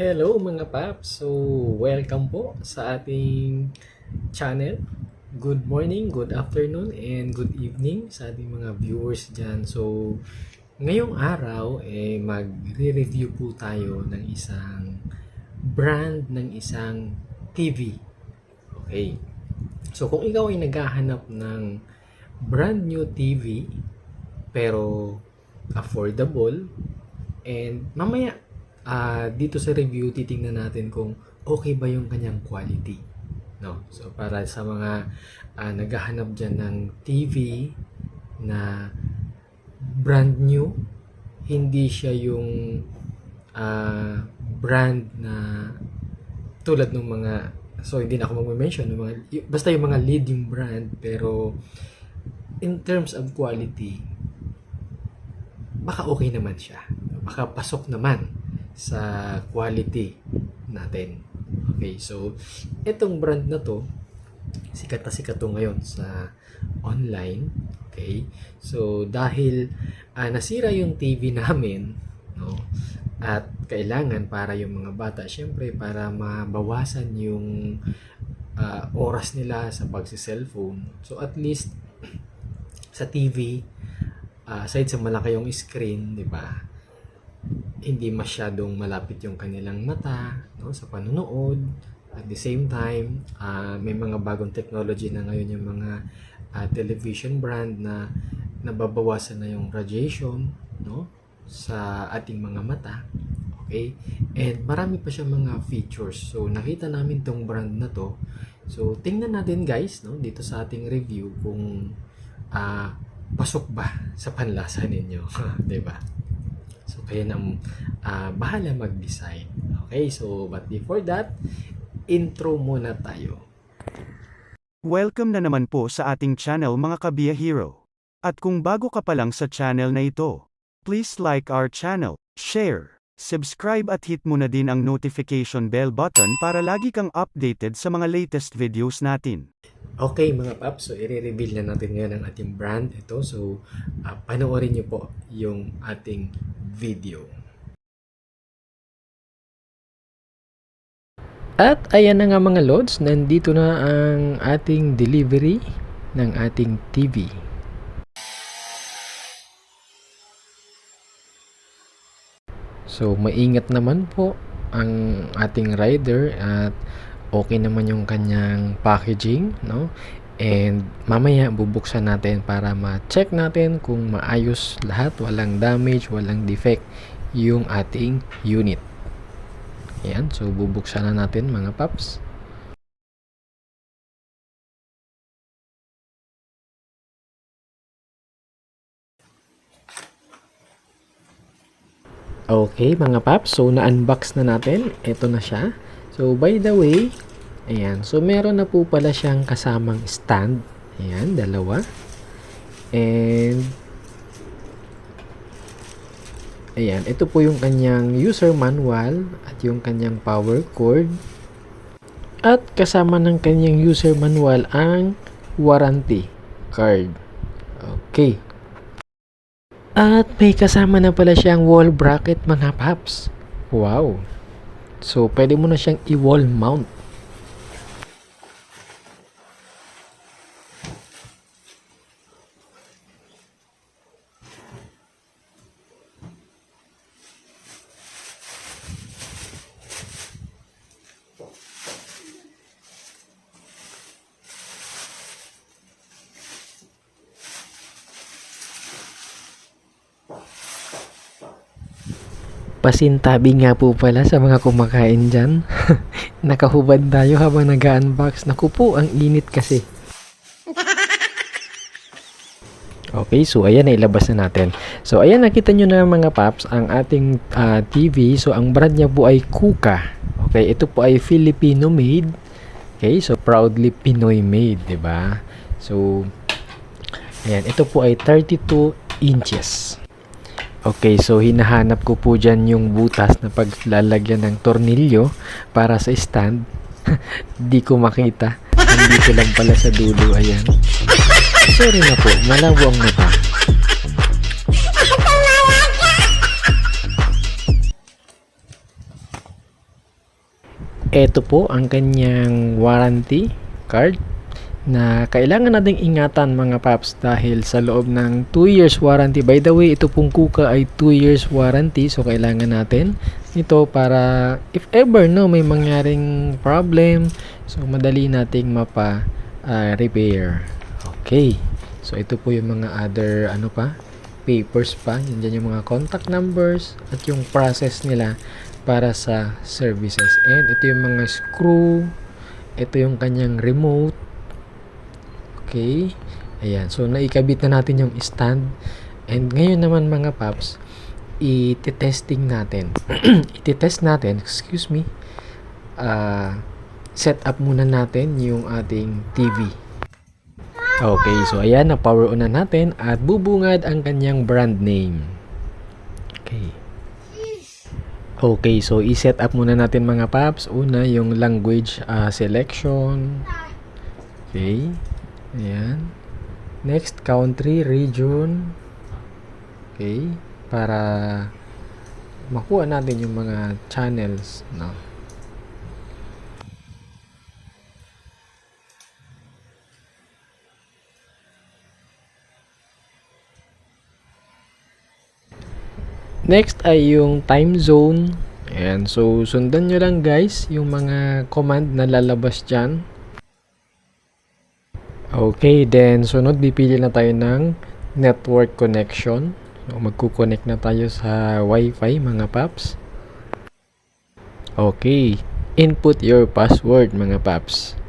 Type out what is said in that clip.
Hello mga paps! So, welcome po sa ating channel. Good morning, good afternoon, and good evening sa ating mga viewers dyan. So, ngayong araw, eh, magre-review po tayo ng isang brand ng isang TV. Okay. So, kung ikaw ay naghahanap ng brand new TV, pero affordable, and mamaya ah dito sa review titingnan natin kung okay ba yung kanyang quality no? So para sa mga ah, naghahanap diyan ng TV na brand new hindi siya yung ah, brand na tulad ng mga so hindi na ako mag-mention ng mga basta yung mga leading brand pero in terms of quality baka okay naman siya. Baka pasok naman sa quality natin. Okay, so itong brand na to, sikat na sikat to ngayon sa online. Okay, so dahil ah, nasira yung TV namin, no, at kailangan para yung mga bata, syempre para mabawasan yung ah, oras nila sa pagsi-cellphone. So at least sa TV, ah, aside sa malaki yung screen, di ba? Hindi masyadong malapit yung kanilang mata no, sa panunood. At the same time, ah, may mga bagong technology na ngayon yung mga ah, television brand na nababawasan na yung radiation no, sa ating mga mata. Okay? And marami pa siya mga features. So, nakita namin tong brand na to. So, tingnan natin guys no, dito sa ating review kung ah, pasok ba sa panlasa ninyo. 'Di ba? So, kayo na ah, bahala mag-decide. Okay, so, but before that, intro muna tayo. Welcome na naman po sa ating channel mga Kabiya Hero. At kung bago ka pa lang sa channel na ito, please like our channel, share, subscribe at hit mo na din ang notification bell button para lagi kang updated sa mga latest videos natin. Okay, mga paps, so i-reveal na natin ngayon ang ating brand. Ito, so, ah, panoorin nyo po yung ating video. At ayan na nga mga lods, nandito na ang ating delivery ng ating TV. So, maingat naman po ang ating rider at okay naman yung kanyang packaging, no? And mamaya bubuksan natin para ma-check natin kung maayos lahat, walang damage, walang defect yung ating unit. Ayan, so bubuksan na natin mga paps. Okay, mga paps. So, na-unbox na natin. Ito na siya. So, by the way, ayan. So, meron na po pala siyang kasamang stand. Ayan, dalawa. And, ayan. Ito po yung kanyang user manual at yung kanyang power cord. At kasama ng kanyang user manual ang warranty card. Okay. At may kasama na pala siyang wall bracket mga paps. Wow. So, pwede mo na siyang i-wall mount. Pasintabi nga po pala sa mga kumakain dyan. Nakahubad tayo habang nag-unbox. Naku po, ang init kasi. Okay, so ayan, nailabas na natin. So ayan, nakita nyo na mga paps, ang ating ah, TV. So ang brand niya po ay Kuka. Okay, ito po ay Filipino made. Okay, so proudly Pinoy made, 'di ba? So ayan, ito po ay 32 inches. Okay, so hinahanap ko po dyan yung butas na paglalagyan ng tornilyo para sa stand. Di ko makita. Nandito lang pala sa dulo, ayan. Sorry na po, malabo ang mata. Ito po ang kanyang warranty card na kailangan nating ingatan mga paps dahil sa loob ng 2 years warranty. By the way, ito pong kuka ay 2 years warranty so kailangan natin ito para if ever no may mangyaring problem so madali nating mapa ah, repair. Okay. So ito po yung mga other ano pa papers pa. Yan dyan yung mga contact numbers at yung process nila para sa services. And ito yung mga screw. Ito yung kanyang remote. Okay. Ayan. So, naikabit na natin yung stand. And ngayon naman mga paps, i-testing natin. I-test natin, excuse me, ah set up muna natin yung ating TV. Okay, so ayan, na-power on na natin at bubungad ang kanyang brand name. Okay. Okay, so i-set up muna natin mga paps. Una, yung language ah, selection. Okay. Ayan. Next, country, region. Okay. Para makuha natin yung mga channels. No? Next ay yung time zone. Ayan, so sundan nyo lang guys yung mga command na lalabas dyan. Okay, then sunod pipili na tayo ng network connection. So, magkukonect na tayo sa Wi-Fi mga paps. Okay, input your password mga paps.